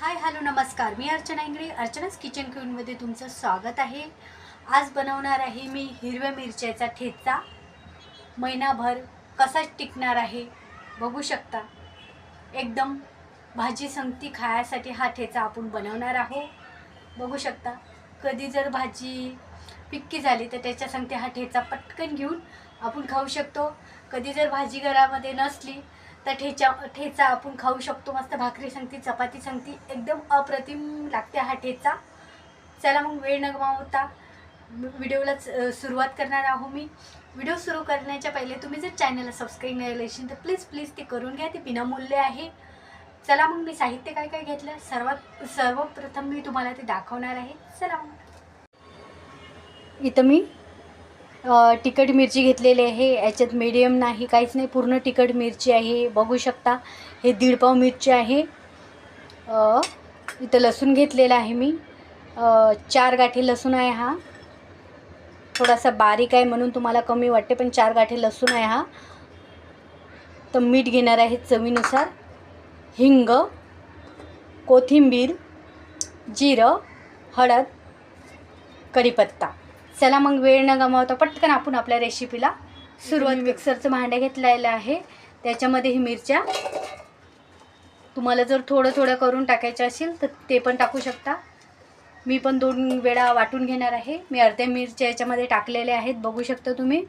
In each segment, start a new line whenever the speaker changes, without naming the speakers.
हाय hello नमस्कार. मी अर्चना इंगळे अर्चनाच किचन क्यूनमध्ये तुमचं स्वागत आहे. आज बनवणार आहे मी हिरव्या मिरच्याचा ठेचा. महिनाभर कसा टिकणार आहे बघू शकता. एकदम भाजी संगती खायासाठी हा ठेचा आपण बनवणार आहोत बघू शकता. कधी जर भाजी पिक्की झाली तर त्याच्या संगती हा ठेचा पटकन घेऊन आपण खाऊ शकतो. कधी जर भाजी घरामध्ये नसली तर ठेचा ठेचा आपण खाऊ शकतो. मस्त भाकरी सांगती चपाती सांगती. एकदम अप्रतिम लागते हा ठेचा. चला मग वेळ न गमावता व्हिडिओलाच सुरुवात करणार आहो मी. व्हिडिओ सुरू करण्याच्या पहिले तुम्ही जर चॅनलला सबस्क्राईब नाही केलं असेल तर प्लीज प्लीज ते करून घ्या. ते विनामूल्य आहे. चला मग मी साहित्य काय काय घेतलं? सर्वात सर्वप्रथम मी तुम्हाला ते दाखवणार आहे. चला मग. इथं मी तिखट मिरची घेतलेली आहे. याच्यात मीडियम नाही काहीच नाही. पूर्ण तिखट मिरची आहे. बघू शकता हे दीडपाव मिरची आहे. इथं लसूण घेतलेला आहे मी. चार गाठी लसूण आहे हा. थोडासा बारीक आहे म्हणून तुम्हाला कमी वाटते पण चार गाठी लसूण आहे हा. तर मीठ घेणार आहे चवीनुसार. हिंग कोथिंबीर जिरं हळद कढीपत्ता. चला मग वेळ न गमावता पटकन आपण आपल्या रेसिपीला सुरुवात मिक्सरचं भांडं घेतलेलं आहे. त्याच्यामध्ये ही मिरच्या. तुम्हाला जर थोडं थोडं करून टाकायचं असेल तर ते पण टाकू शकता. मी पण दोन वेळा वाटून घेणार आहे. मी अर्ध्या मिरच्या याच्यामध्ये टाकलेल्या आहेत. बघू शकता तुम्ही.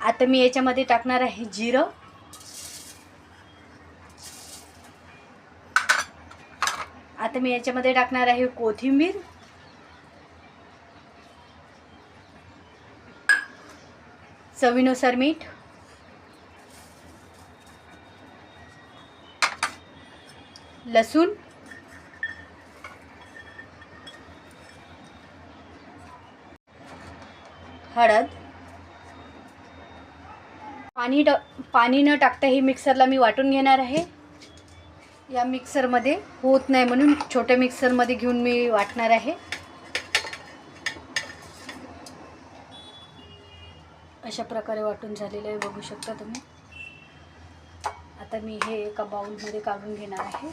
आता मी याच्यामध्ये टाकणार आहे जिरं. आता मी याच्यामध्ये टाकणार आहे कोथिंबीर. चवीनुसार मीठ. लसूण. हळद. पाणी ट पाणी न टाकता हे मिक्सरला मी वाटून घेणार आहे. या मिक्सरमध्ये होत नाही म्हणून छोट्या मिक्सरमध्ये घेऊन मी वाटणार आहे. अशा प्रकारे वाटून झालेलं आहे बघू शकता तुम्ही. आता मी हे एका बाउलमध्ये काढून घेणार आहे.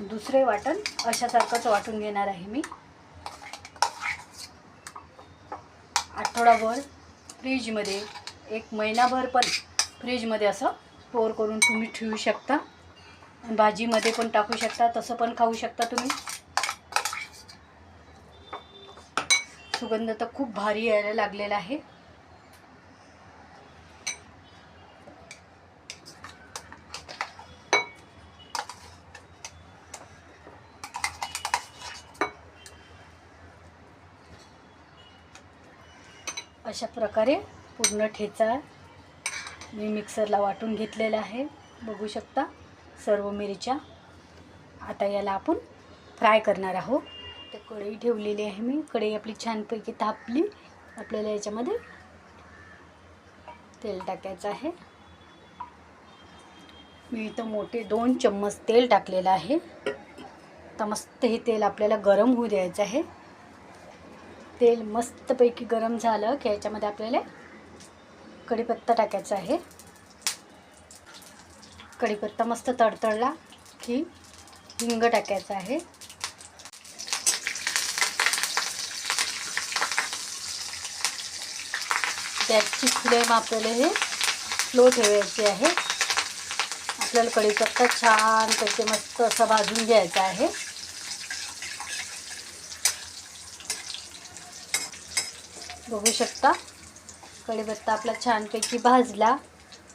दुसरे वाटण अशासारखंच वाटून घेणार आहे मी. आठवडाभर फ्रीजमध्ये एक महिनाभर पण फ्रीजमध्ये असं स्टोअर करून तुम्ही ठेवू शकता. भाजीमध्ये पण टाकू शकता तसं पण खाऊ शकता तुम्ही. सुगंध तर खूप भारी यायला लागलेला आहे. अशा प्रकारे पूर्ण ठेचा मी मिक्सरला वाटून घेतलेला आहे. बघू शकता सर्व मिरच्या आता याला आपण फ्राय करणार आहोत. तर कढई ठेवलेली आहे मी. कढई आपली छानपैकी तापली. आपल्याला याच्यामध्ये तेल टाकायचं आहे. मी इथं मोठे दोन चम्मच तेल टाकलेलं आहे. तर मस्त हे तेल आपल्याला गरम होऊ द्यायचं आहे. तेल मस्तपैकी गरम झालं की याच्यामध्ये आपल्याला कढीपत्ता टाकायचा आहे. कढीपत्ता मस्त तडतडला की हिंग टाकायचं आहे. त्याची फ्लेम आपल्याला हे स्लो ठेवायची आहे. आपल्याला कढीपत्ता छानपैकी मस्त असा भाजून घ्यायचा आहे. बघू शकता. कढीपत्ता आपला छानपैकी भाजला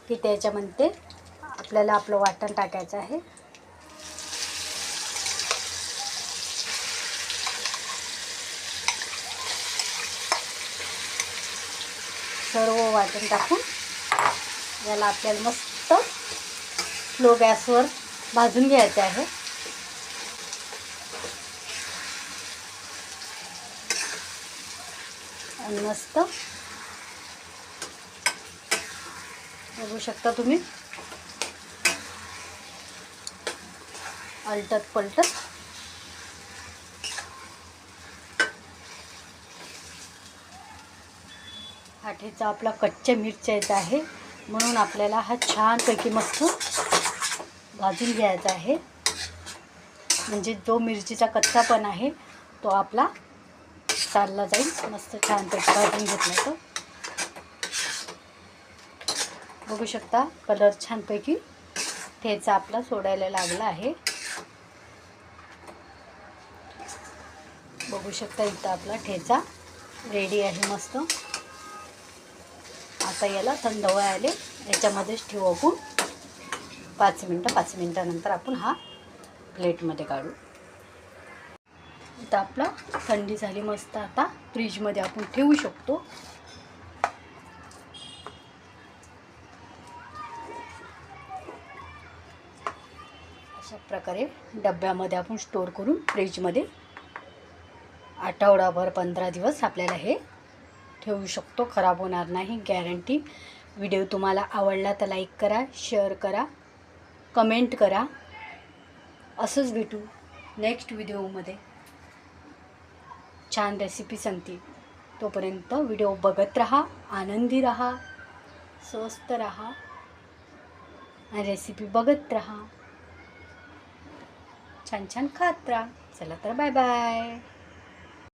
की त्याच्यामध्ये आपल्याला आपलं वाटण टाकायचं आहे. सर्व वाटण टाकून याला आपल्याला मस्त स्लो गॅसवर भाजून घ्यायचं आहे. आणि मस्त. बघू शकता तुम्ही. अलटत पलटत. हाठीचा आपला कच्च्या मिरच्याचा आहे. म्हणून आपल्याला हा छानपैकी मस्त भाजून घ्यायचा आहे. म्हणजे जो मिरचीचा कच्चा पण आहे तो आपला चालला जाईल. मस्त छानपैकी भाजून घेतला तर बघू शकता कलर छानपैकी ठेचा आपला सोडायला लागला आहे. बघू शकता इथं आपला ठेचा रेडी आहे मस्त. आता याला थंड व्हायला याच्यामध्येच ठेवू आपण. पाच मिनटं पाच मिनटानंतर आपण हा प्लेटमध्ये काढू. इथं आपला थंडी झाली मस्त आता. फ्रीजमध्ये आपण ठेवू शकतो. अशा प्रकारे डब्यामध्ये आपण स्टोर करून फ्रीजमध्ये आठवडाभर पंधरा दिवस आपल्याला हे ठेवू शकतो. खराब होणार नाही गॅरंटी व्हिडिओ तुम्हाला आवडला तर लाईक करा शेअर करा कमेंट करा. असंच भेटू नेक्स्ट व्हिडिओमध्ये छान रेसिपी सांगते तोपर्यंत व्हिडिओ बघत राहा आनंदी राहा स्वस्त राहा आणि रेसिपी बघत राहा. छान छान खात राहा. चला तर बाय बाय